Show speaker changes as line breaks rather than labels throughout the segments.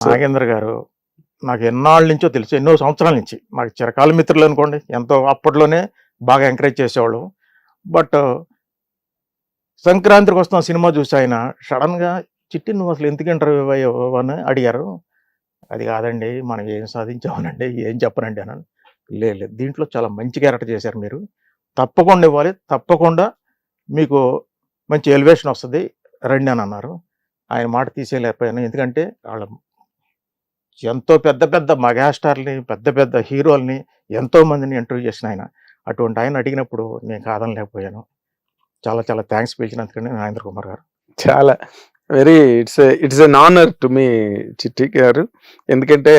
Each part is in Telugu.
నాగేంద్ర గారు నాకు ఎన్నాళ్ళ నుంచో తెలుసు ఎన్నో సంవత్సరాల నుంచి. నాకు చిరకాల మిత్రులు అనుకోండి ఎంతో అప్పట్లోనే బాగా ఎంకరేజ్ చేసేవాళ్ళు. బట్ సంక్రాంతికి వస్తున్న సినిమా చూసి ఆయన సడన్గా చిట్టి నువ్వు అసలు ఎందుకు ఇంటర్వ్యూ అయ్యావు? అని అడిగారు. అది కాదండి మనం ఏం సాధించామనండి ఏం చెప్పనండి అని లేదు దీంట్లో చాలా మంచి క్యారెక్టర్ చేశారు మీరు. తప్పకుండా ఇవ్వాలి తప్పకుండా మీకు మంచి ఎలివేషన్ వస్తుంది రండి అని అన్నారు. ఆయన మాట తీసేయలేకపోయాను. ఎందుకంటే వాళ్ళ ఎంతో పెద్ద పెద్ద మెగాస్టార్ని పెద్ద పెద్ద హీరోల్ని ఎంతో మందిని ఇంటర్వ్యూ చేసిన ఆయన. అటువంటి ఆయన అడిగినప్పుడు నేను కాదనలేకపోయాను. చాలా చాలా థ్యాంక్స్ పిలిచినందుకండి నాగేంద్ర కుమార్ గారు.
చాలా. Very it's it's an honour to me Chitti గారు. ఎందుకంటే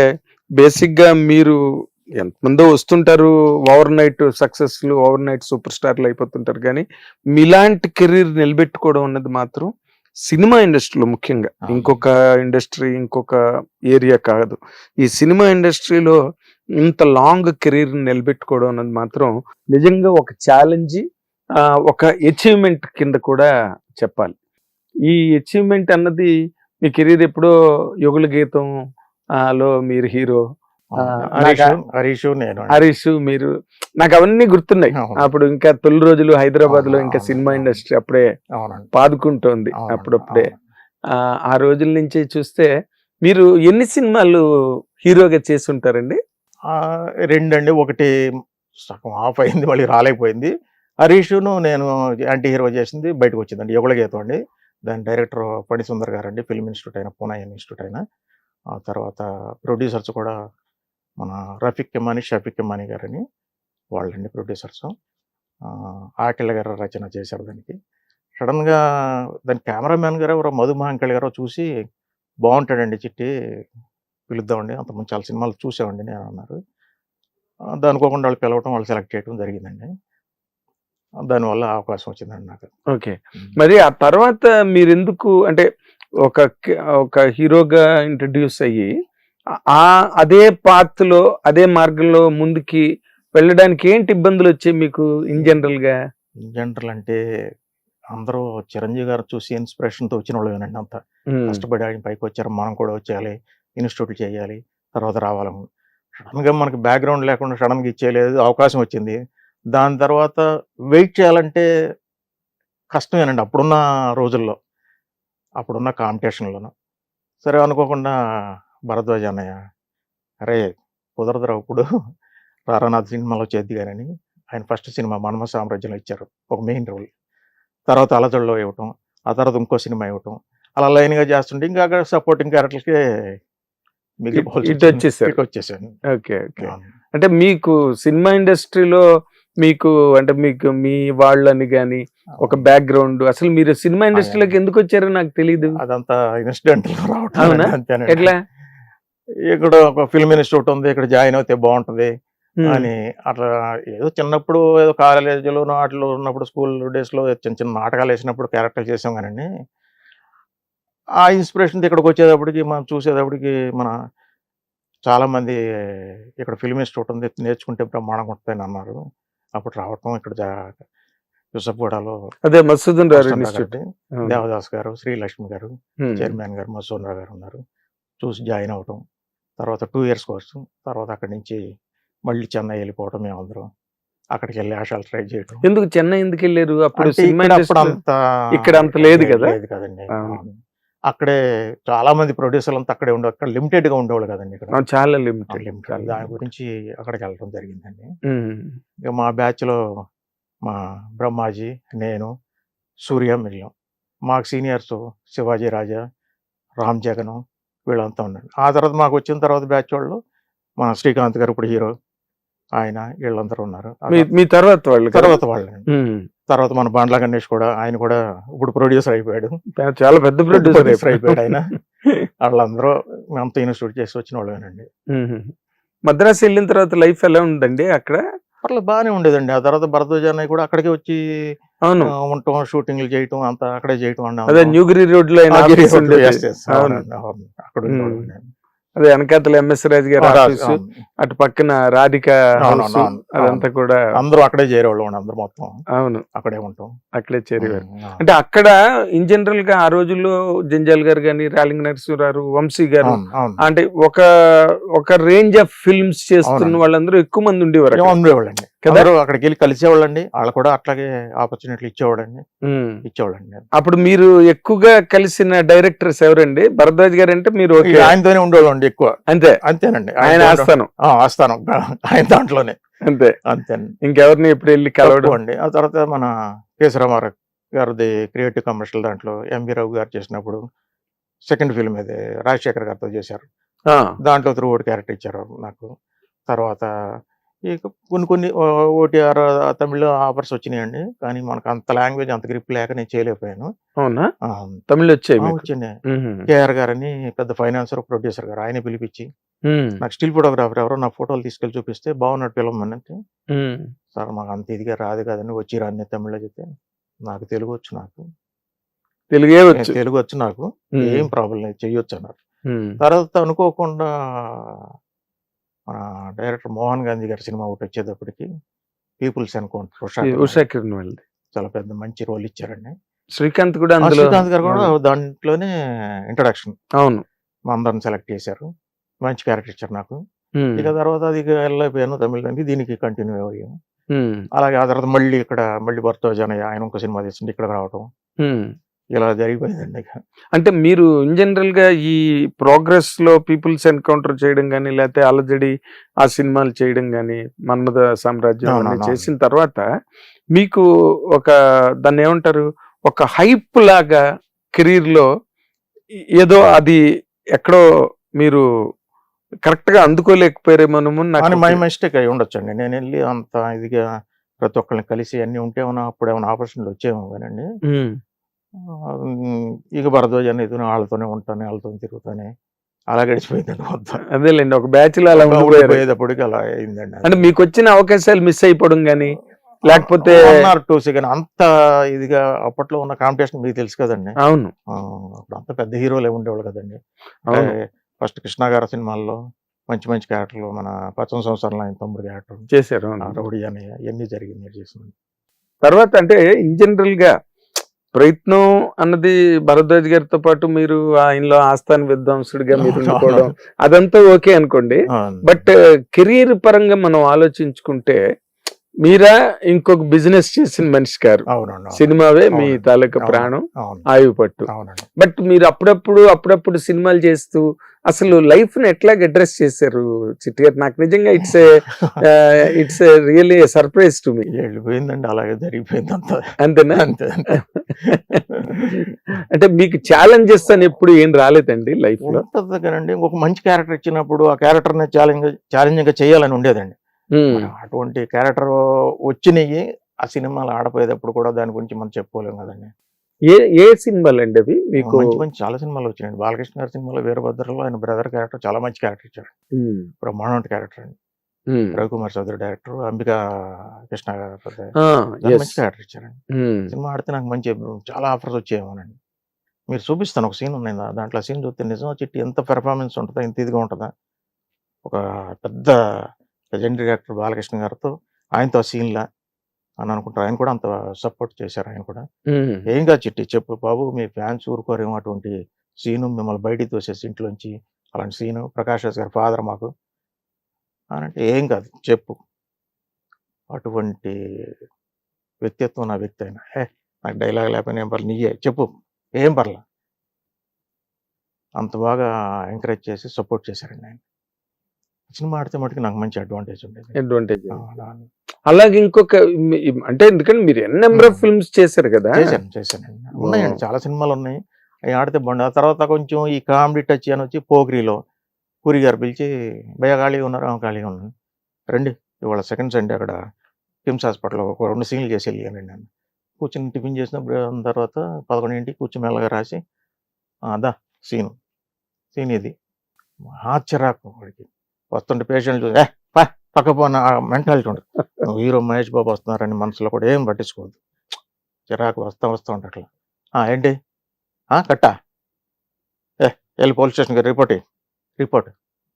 బేసిక్గా మీరు ఎంతమందో వస్తుంటారు ఓవర్ నైట్ సక్సెస్లు ఓవర్ నైట్ సూపర్ స్టార్లు అయిపోతుంటారు. కానీ మీలాంటి కెరీర్ నిలబెట్టుకోవడం అన్నది మాత్రం సినిమా ఇండస్ట్రీలో ముఖ్యంగా. ఇంకొక ఇండస్ట్రీ ఇంకొక ఏరియా కాదు. ఈ సినిమా ఇండస్ట్రీలో ఇంత లాంగ్ కెరీర్ నిలబెట్టుకోవడం అన్నది మాత్రం నిజంగా ఒక ఛాలెంజ్ ఒక అచీవ్మెంట్ కింద కూడా చెప్పాలి. ఈ అచీవ్మెంట్ అన్నది మీ కెరీర్ ఎప్పుడో యుగల గీతం లో మీరు హీరో
హరీష్? నేను
హరీష్ మీరు నాకు అవన్నీ గుర్తున్నాయి. అప్పుడు ఇంకా తొలి రోజులు
హైదరాబాద్లో
ఇంకా సినిమా. ఇండస్ట్రీ అప్పుడే పాదుకుంటోంది అప్పుడప్పుడే. ఆ, రోజుల నుంచి చూస్తే మీరు ఎన్ని సినిమాలు హీరోగా చేసి ఉంటారండి
ఆ, రెండండి. ఒకటి సగం ఆఫ్ అయింది మళ్ళీ రాలేకపోయింది. హరీషును నేను యాంటీ హీరో చేసింది బయటకు వచ్చిందండి. యుగల గీతం అండి. దాని డైరెక్టర్ పడి సుందర్ గారు అండి ఫిల్మ్ ఇన్స్టిట్యూట్ అయిన పూనా ఇన్స్టిట్యూట్ అయిన. ఆ తర్వాత ప్రొడ్యూసర్స్ కూడా మన రఫీక్ కిమాని షఫీక్ కిమాని గారని వాళ్ళండి ప్రొడ్యూసర్స్. ఆకిళ్ళ గారు రచన చేశారు దానికి. సడన్గా దాని కెమెరామ్యాన్ గారు ఎవరో మధు మహంకళి గారు చూసి బాగుంటాడండి చిట్టి పిలుద్దామండి అంతకుముందు చాలా సినిమాలు చూసామండి నేను అన్నారు. ఆ, దానికి అనుకోకుండా వాళ్ళు పిలవటం వాళ్ళు సెలెక్ట్ చేయడం జరిగిందండి. దానివల్ల అవకాశం వచ్చిందండి నాకు.
ఓకే. మరి ఆ తర్వాత మీరు ఎందుకు అంటే ఒక ఒక హీరోగా ఇంట్రడ్యూస్ అయ్యి ఆ అదే path లో అదే మార్గంలో ముందుకి వెళ్ళడానికి ఏంటి ఇబ్బందులు వచ్చాయి మీకు ఇన్ జనరల్గా?
జనరల్ అంటే అందరూ చిరంజీవి గారు చూసి ఇన్స్పిరేషన్తో వచ్చిన వాళ్ళేనండి అంత.
ఉమ్,
కష్టపడి ఆయన పైకి వచ్చారు మనం కూడా వచ్చేయాలి ఇన్స్టిట్యూట్ చేయాలి తర్వాత రావాలని సడన్గా మనకి బ్యాక్గ్రౌండ్ లేకుండా సడన్గా ఇచ్చేయలేదు అవకాశం వచ్చింది. దాని తర్వాత వెయిట్ చేయాలంటే కష్టమేనండి అప్పుడున్న రోజుల్లో అప్పుడున్న కాంపిటీషన్లోను సరే అనుకోకుండా భరద్వాజ్ అన్నయ్య అరే కుదరదురా ఇప్పుడు. రారానాథ్ సినిమాలో చేద్ది కానీ ఆయన ఫస్ట్ సినిమా మనమ సామ్రాజ్యంలో ఇచ్చారు ఒక మెయిన్ రోల్ తర్వాత అలజడిలో ఇవ్వటం ఆ తర్వాత ఇంకో సినిమా ఇవ్వటం. అలా లైన్గా చేస్తుంటే ఇంకా అక్కడ సపోర్టింగ్
ఇటు
వచ్చింది.
వచ్చేసారు.
వచ్చేసాను
ఓకే ఓకే. అంటే మీకు సినిమా ఇండస్ట్రీలో మీకు అంటే మీకు మీ వాళ్ళని గాని ఒక బ్యాక్గ్రౌండ్ అసలు మీరు సినిమా ఇండస్ట్రీలోకి ఎందుకు వచ్చారో నాకు తెలియదు
అదంతా ఇన్సిడెంట్ రావటం.
ఎట్లా?
ఇక్కడ ఒక ఫిల్మ్ ఇన్స్టిట్యూట్ ఉంది ఇక్కడ జాయిన్ అవుతే బాగుంటది అని అట్లా ఏదో చిన్నప్పుడు ఏదో కాలేజీలో వాటిలో ఉన్నప్పుడు స్కూల్ డేస్లో చిన్న చిన్న నాటకాలు వేసినప్పుడు క్యారెక్టర్ చేసాం కానండి. ఆ ఇన్స్పిరేషన్ ఇక్కడికి వచ్చేటప్పటికి మనం చూసేటప్పటికి మన చాలా మంది ఇక్కడ ఫిల్మ్ ఇన్స్టిట్యూట్ ఉంది నేర్చుకుంటే బ్రహ్మాండంగా ఉంటుందని అన్నారు. అప్పుడు రావటం ఇక్కడ యూసఫ్గూడలో
అదే మసూదన్
దేవదాస్ గారు శ్రీలక్ష్మి గారు చైర్మన్ గారు మసూన్రావు గారు ఉన్నారు. చూసి జాయిన్ అవటం. తర్వాత టూ ఇయర్స్ కోర్సు తర్వాత అక్కడి నుంచి మళ్ళీ చెన్నై వెళ్ళిపోవటం మేమందరం అక్కడికి వెళ్ళి ఆశాలు ట్రై చేయటం.
ఎందుకు చెన్నై ఎందుకు వెళ్ళారు? అప్పుడు
అంత
ఇక్కడ అంత లేదు కదా?
లేదు కదండి. అక్కడే చాలా మంది ప్రొడ్యూసర్లు అంతా అక్కడే ఉండే అక్కడ లిమిటెడ్గా ఉండేవాళ్ళు కదండి ఇక్కడ.
చాలా లిమిటెడ్.
limited. దాని గురించి అక్కడికి వెళ్ళడం జరిగిందండి. ఇక మా బ్యాచ్లో మా బ్రహ్మాజీ నేను సూర్య మిల్లం మాకు సీనియర్స్ శివాజీ రాజా రామ్ జగన్ వీళ్ళంతా ఉన్నారు. ఆ తర్వాత మాకు వచ్చిన తర్వాత బ్యాచ్ వాళ్ళు మన శ్రీకాంత్ గారు ఇప్పుడు హీరో ఆయన వీళ్ళందరూ ఉన్నారు.
మీ తర్వాత వాళ్ళు?
తర్వాత వాళ్ళు తర్వాత మన బండ్ల గణేష్ కూడా ఆయన కూడా ఇప్పుడు ప్రొడ్యూసర్ అయిపోయాడు.
చాలా పెద్ద ప్రొడ్యూసర్
అయిపోయాడు. ఆయన. వాళ్ళందరూ మేమంతా ఇన్స్టిట్యూట్ చేసి వచ్చిన వాళ్ళేనండి.
మద్రాసు వెళ్ళిన తర్వాత లైఫ్ ఎలా ఉందండి అక్కడ?
పర్లేదు బాగానే ఉండేదండి. ఆ తర్వాత భరద్వాజ్ అన్నయ్య కూడా అక్కడికే వచ్చి
అవును.
ఆ, ఉండటం షూటింగ్లు చేయటం అంతా అక్కడే చేయటం అన్నా
అదే న్యూగిరి
రోడ్లో. అక్కడ.
అదే వెనకాతల ఎంఎస్ రాజు గారి ఆఫీసు. అటు పక్కన రాధిక అదంతా కూడా
అందరూ అక్కడే చేరేవాళ్ళం అందరూ మొత్తం
అవును
అక్కడే ఉంటాం
అక్కడే చేరేవారు అంటే అక్కడ ఇన్ జనరల్గా ఆ రోజుల్లో జంజాల్ గారు కానీ రాలింగ్ నరసింహారావు వంశీ గారు. అంటే ఒక ఒక రేంజ్ ఆఫ్ ఫిల్మ్స్ చేస్తున్న. వాళ్ళందరూ ఎక్కువ మంది ఉండేవారు.
ఉండేవాళ్ళండి
కదా?
అక్కడికి వెళ్ళి కలిసేవాళ్ళండి. వాళ్ళు కూడా అట్లాగే ఆపర్చునిటీలు ఇచ్చేవాడండి. ఇచ్చేవాళ్ళండి.
అప్పుడు మీరు ఎక్కువగా కలిసిన డైరెక్టర్స్ ఎవరండి? భరద్వాజ్ గారు అంటే మీరు
ఆయనతోనే ఉండేవాళ్ళండి ఎక్కువ.
అంతే.
అంతేనండి.
ఆయన ఆస్థానం.
ఆ, ఆస్థానం. ఆయన దాంట్లోనే.
అంతే.
అంతేనండి.
ఇంకెవరిని ఎప్పుడు వెళ్ళి కలవడం?
అండి ఆ తర్వాత మన కేసరామారావు గారిది క్రియేటివ్ కమర్షియల్ దాంట్లో ఎంవి రావు గారు చేసినప్పుడు సెకండ్ ఫిల్మ్ ఇది రాజశేఖర్ గారితో చేశారు. దాంట్లో త్రూ క్యారెక్టర్ ఇచ్చారు నాకు. తర్వాత ఈ కొన్ని కొన్ని ఓటీఆర్ తమిళ ఆఫర్స్ వచ్చినాయండి. కానీ మనకు అంత లాంగ్వేజ్ అంత గ్రిప్ లేక నేను చేయలేకపోయాను.
అవునా? తమిళ్ వచ్చాయి.
కేఆర్ గారని పెద్ద ఫైనాన్సర్ ప్రొడ్యూసర్ గారు ఆయన పిలిపించి నాకు స్టిల్ ఫోటోగ్రాఫర్ ఎవరో నా ఫోటోలు తీసుకెళ్ళి చూపిస్తే బాగున్నట్టు ఫిల్మ్ అంటే. సార్ మాకు అంత ఇదిగా రాదు కదండి వచ్చి రాని తమిళ్ళో చెప్తే నాకు తెలుగు వచ్చు నాకు.
తెలుగే వచ్చు.
తెలుగు వచ్చు నాకు. ఏం ప్రాబ్లం లేదు చెయ్యొచ్చు అన్నారు. తర్వాత అనుకోకుండా మన డైరెక్టర్ మోహన్ గాంధీ గారి సినిమా ఒకటి వచ్చేటప్పటికి పీపుల్స్ ఎన్కౌంటర్ ఉషా
ఈ ఉషా కిరణ్ వాళ్ళది.
చాలా పెద్ద మంచి రోల్ ఇచ్చారండి.
శ్రీకాంత్ కూడా
శ్రీకాంత్ గారు కూడా దాంట్లోనే ఇంట్రడక్షన్
అవును.
మా అందరిని సెలెక్ట్ చేశారు. మంచి క్యారెక్టర్ ఇచ్చారు నాకు. ఇక తర్వాత అది వెళ్ళిపోయాను తమిళ దీనికి కంటిన్యూ అయ్యాను అలాగే ఆ తర్వాత మళ్ళీ ఇక్కడ మళ్ళీ భర్త జనయ్య ఆయన ఇంకో సినిమా తీస్తుంటే ఇక్కడ రావటం. ఇలా జరిగిపోయిందండి
అంటే మీరు ఇన్ జనరల్గా ఈ ప్రోగ్రెస్లో పీపుల్స్ ఎన్కౌంటర్ చేయడం కానీ లేకపోతే అలజడి ఆ సినిమాలు చేయడం కానీ మన్మథ సామ్రాజ్యం. చేసిన తర్వాత మీకు ఒక దాన్ని ఏమంటారు? ఒక హైప్ లాగా కెరీర్లో ఏదో అది ఎక్కడో మీరు కరెక్ట్గా అందుకోలేకపోయారేమోనము
మై మిస్టేక్ అయి ఉండొచ్చండి. నేను వెళ్ళి అంత ఇదిగా ప్రతి ఒక్కరిని కలిసి అన్ని ఉంటే ఏమైనా అప్పుడు ఏమైనా ఆపర్చునిటీ వచ్చేమో కానండి. ఇక భరద్వాజ్ అనేది వాళ్ళతోనే ఉంటాను వాళ్ళతో తిరుగుతానే అలా గడిచిపోయిందండి మొత్తం.
అదేలేండి ఒక బ్యాచ్ అలా
అలా అయిందండి
అంటే మీకు వచ్చిన అవకాశాలు మిస్ అయిపోవడం కానీ లేకపోతే
టూ సెకండ్ అంత ఇదిగా అప్పట్లో ఉన్న కాంపిటీషన్ మీకు తెలుసు కదండి.
అవును.
అప్పుడు అంత పెద్ద హీరోలే ఉండేవాళ్ళు కదండి. ఫస్ట్ కృష్ణ గారి సినిమాల్లో మంచి మంచి క్యారెక్టర్లు మన పచ్చని సంవత్సరంలో ఆయన తమ్ముడు క్యారెక్టర్
చేశారు
రౌడీ అని ఇవన్నీ జరిగింది చేసింది.
తర్వాత అంటే ఇన్ జనరల్గా ప్రయత్నం అన్నది భరద్వాజ్ గారితో పాటు మీరు ఆయనలో ఆస్థాన విద్వాంసుడిగా మీరు ఉండిపోవడం అదంతా ఓకే అనుకోండి. బట్ కెరీర్ పరంగా మనం ఆలోచించుకుంటే మీరా ఇంకొక బిజినెస్ చేసిన మనిషి గారు. సినిమావే మీ. తాలూకా. ప్రాణం. ఆయువు పట్టు.
అవునండి.
బట్ మీరు అప్పుడప్పుడు అప్పుడప్పుడు సినిమాలు చేస్తూ అసలు లైఫ్ని ఎట్లా అడ్రస్ చేశారు? చిట్టి గారు నాకు నిజంగా it's it's really surprise to me
వెళ్ళిపోయిందండి అలాగే జరిగిపోయింది అంత.
అంతేనా?
అంతే.
అంటే మీకు ఛాలెంజెస్ అని ఎప్పుడు ఏం రాలేదండి లైఫ్లో
ఉంటది కదండి. ఒక మంచి క్యారెక్టర్ ఇచ్చినప్పుడు ఆ క్యారెక్టర్ని ఛాలెంజ్ ఛాలెంజింగ్గా చేయాలని ఉండేదండి. అటువంటి క్యారెక్టర్ వచ్చినాయి ఆ సినిమాలు ఆడపోయేటప్పుడు కూడా దాని గురించి మనం చెప్పుకోలేం కదండి.
ఏ ఏ సినిమాలు అండి అవి మీకు
మంచి మంచి చాలా సినిమాలు వచ్చినాయండి. బాలకృష్ణ గారి సినిమాలో వీరభద్రలో ఆయన బ్రదర్ క్యారెక్టర్ చాలా మంచి క్యారెక్టర్ ఇచ్చారు
ఉమ్,
బ్రహ్మాండ క్యారెక్టర్ అండి. రవికుమార్ చౌదరి డైరెక్టర్ అంబికా కృష్ణ గారు మంచి క్యారెక్టర్ ఇచ్చారండి. సినిమా ఆడితే నాకు మంచి చాలా ఆఫర్స్ వచ్చాయేమోనండి. మీరు చూపిస్తాను ఒక సీన్ ఉన్నాయి దాంట్లో. సీన్ చూస్తే నిజం చిట్టి ఎంత పెర్ఫార్మెన్స్ ఉంటుందా ఎంత ఇదిగా ఉంటుందా? ఒక పెద్ద లెజెండరీ డైరెక్టర్ బాలకృష్ణ గారితో ఆయనతో సీన్లా అని అనుకుంటారు. ఆయన కూడా అంత సపోర్ట్ చేశారు ఆయన కూడా. ఏం కాదు చిట్టి చెప్పు బాబు మీ ఫ్యాన్స్ ఊరుకోరేమో అటువంటి సీను మిమ్మల్ని బయటికి తోసేసి ఇంట్లోంచి అలాంటి సీను ప్రకాష్ రాజ్ గారి ఫాదర్ మాకు అని అంటే ఏం కాదు చెప్పు. అటువంటి వ్యక్తిత్వం నా వ్యక్తి అయినా ఏ నాకు డైలాగ్ లేకపోయినా ఏం పర్లేదు నీయే చెప్పు. ఏం పర్లా. అంత బాగా ఎంకరేజ్ చేసి సపోర్ట్ చేశారండి ఆయన. సినిమా ఆడితే మటుకు నాకు మంచి అడ్వాంటేజ్ ఉండేది.
అడ్వాంటేజ్ అలాగే ఇంకొక అంటే ఎందుకంటే మీరు ఎన్ని నెంబర్ ఆఫ్. ఫిల్మ్స్ చేశారు కదా?
చేశాను చేశానండి ఉన్నాయండి చాలా సినిమాలు ఉన్నాయి. అవి ఆడితే బాగుంది ఆ తర్వాత కొంచెం ఈ కామెడీ టచ్ అని వచ్చి పోగ్రీలో పూరి గారు పిలిచి భయ ఖాళీగా ఉన్నారు? ఆమె ఖాళీగా ఉన్నాను. రండి ఇవాళ సెకండ్ సండే అక్కడ కిమ్స్ హాస్పిటల్లో ఒక రెండు సీన్లు చేసి వెళ్ళానండి నేను కూర్చొని టిఫిన్ చేసిన బ్ర- తర్వాత పదకొండింటికి కూర్చొని మెల్లగా రాసి "ఆ, అదా సీను. సీన్ ఇది. ఆశ్చర్యాకు వాడికి. వస్తుంటే పేషెంట్లు "ఏ, పక్కపోన మెంటాలిటీ ఉండదు హీరో మహేష్ బాబు వస్తున్నారని మనసులో కూడా ఏం పట్టించుకోవద్దు. చిరాకు వస్తా వస్తూ ఉంటా అట్లా. "ఆ, ఏంటి? ఆ, కట్టా? ఏ వెళ్ళి పోలీస్ స్టేషన్కి రిపోర్ట్ రిపోర్ట్.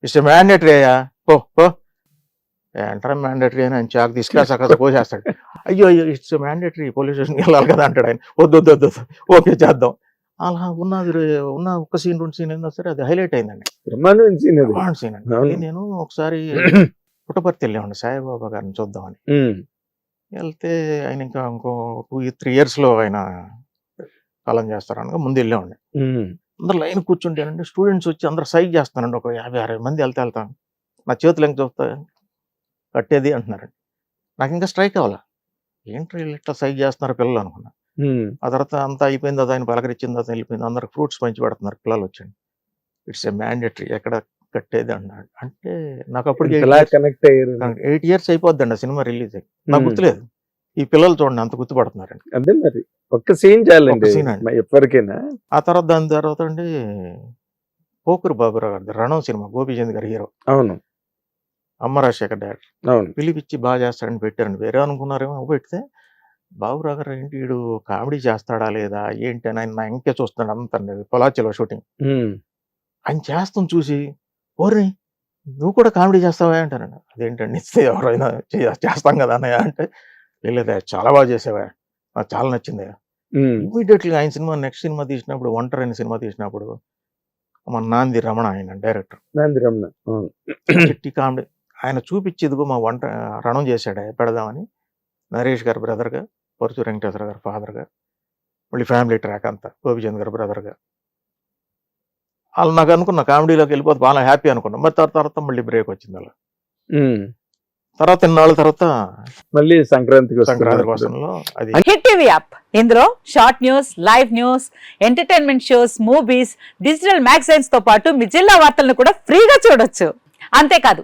ఇట్స్ మ్యాండేటరీ అయ్యా? పో పో. ఎంటర్ మ్యాండేటరీ అని ఆయన చాకు తీసుకురా పోసేస్తాడు అయ్యో అయ్యో ఇట్స్ మ్యాండేటరీ పోలీస్ స్టేషన్కి వెళ్ళాలి కదా అంటాడు ఆయన. వద్దు వద్దు వద్దు. ఓకే చేద్దాం. అలా ఉన్నది ఉన్న ఒక్క సీన్ రెండు సీన్ ఏందో సరే అది హైలైట్ అయిందండి.
బ్రహ్మాండం సీన్
బాగుంది సీన్ అండి. అది నేను ఒకసారి పుట్టపర్తి వెళ్ళామండి సాయిబాబా గారిని చూద్దామని. వెళ్తే ఆయన ఇంకా ఇంకో టూ త్రీ ఇయర్స్లో ఆయన కాలం చేస్తారనగా ముందు వెళ్ళామండి. అందరు లైన్ కూర్చుంటేనండి స్టూడెంట్స్ వచ్చి అందరు సైజ్ చేస్తానండి ఒక యాభై అరవై మంది వెళ్తే వెళ్తాను నా చేతులు ఎంత చూస్తా కట్టేది అంటున్నారండి. నాకు ఇంకా స్ట్రైక్ అవ్వాల. ఏంటి వీళ్ళు ఇట్లా సైజ్ చేస్తున్నారు పిల్లలు అనుకున్నా. ఆ తర్వాత అంతా అయిపోయింది అది ఆయన పలకరించింది అది వెళ్ళిపోయింది. అందరికి ఫ్రూట్స్ పంచి పెడుతున్నారు పిల్లలు వచ్చండి ఇట్స్ ఏ మ్యాండేటరీ ఎక్కడ కట్టేది అన్నాడు. అంటే నాకు అప్పటికి
ఇంతలా కనెక్ట్ అయ్యారు.
ఎయిట్ ఇయర్స్ అయిపోద్దండి ఆ సినిమా రిలీజ్ అయ్యి. నాకు. గుర్తులేదు. ఈ పిల్లలు చూడండి అంత గుర్తుపడుతున్నారండి.
అదే మరి ఒక్క సీన్
ఒక్క scene అండి.
ఎప్పటికైనా.
ఆ తర్వాత దాని తర్వాత అండి పోకురు బాబురావు గారి రణం సినిమా గోపీచంద్ గారి హీరో.
అవును.
అమ్మ రాజశేఖర్ డైరెక్టర్
అవును.
పిలిపిచ్చి బాగా చేస్తాడని పెట్టారండి. వేరే అనుకున్నారేమో పెడితే బాబురావు గారు ఏంటి వీడు కామెడీ చేస్తాడా లేదా? ఏంటి అని ఆయన నా ఇంకే చూస్తున్నాడు అంత పొలాచిలో షూటింగ్. ఆయన చేస్తాం చూసి ఓర్ని నువ్వు కూడా కామెడీ చేస్తావా? అంటారండి అదేంటండి? ఇస్తే ఎవరైనా చేస్తాం కదా అన్నయ్య? అంటే లేదా చాలా బాగా చేసావా? నాకు చాలా నచ్చింది. ఇమీడియట్లీ ఆయన సినిమా నెక్స్ట్ సినిమా తీసినప్పుడు ఒంటరి అనే సినిమా తీసినప్పుడు మన నాంది రమణ ఆయన డైరెక్టర్.
నాంది రమణ.
చిట్టి కామెడీ. ఆయన చూపించేదిగో మా వంట రణం చేశాడు పెడదామని. నరేష్ గారి బ్రదర్గా. పరుచు వెంకటేశ్వర గారి ఫాదర్గా మళ్ళీ ఫ్యామిలీ ట్రాక్ అంతా గోపిచంద్ గారి బ్రదర్గా వాళ్ళు నాకు అనుకున్న కామెడీలోకి వెళ్ళిపోతే బాగా హ్యాపీ అనుకున్నా. మరి తర్వాత తర్వాత మళ్ళీ బ్రేక్ వచ్చింది అలా. తర్వాత ఇన్నాళ్ళ తర్వాత
మళ్ళీ
సంక్రాంతి
వస్తున్నప్పుడు.
కోసంలో అది
హిట్ టీవీ యాప్. ఇందులో short news live news entertainment shows movies digital మ్యాగజైన్స్తో పాటు మీ జిల్లా వార్తలను కూడా ఫ్రీగా చూడొచ్చు. అంతేకాదు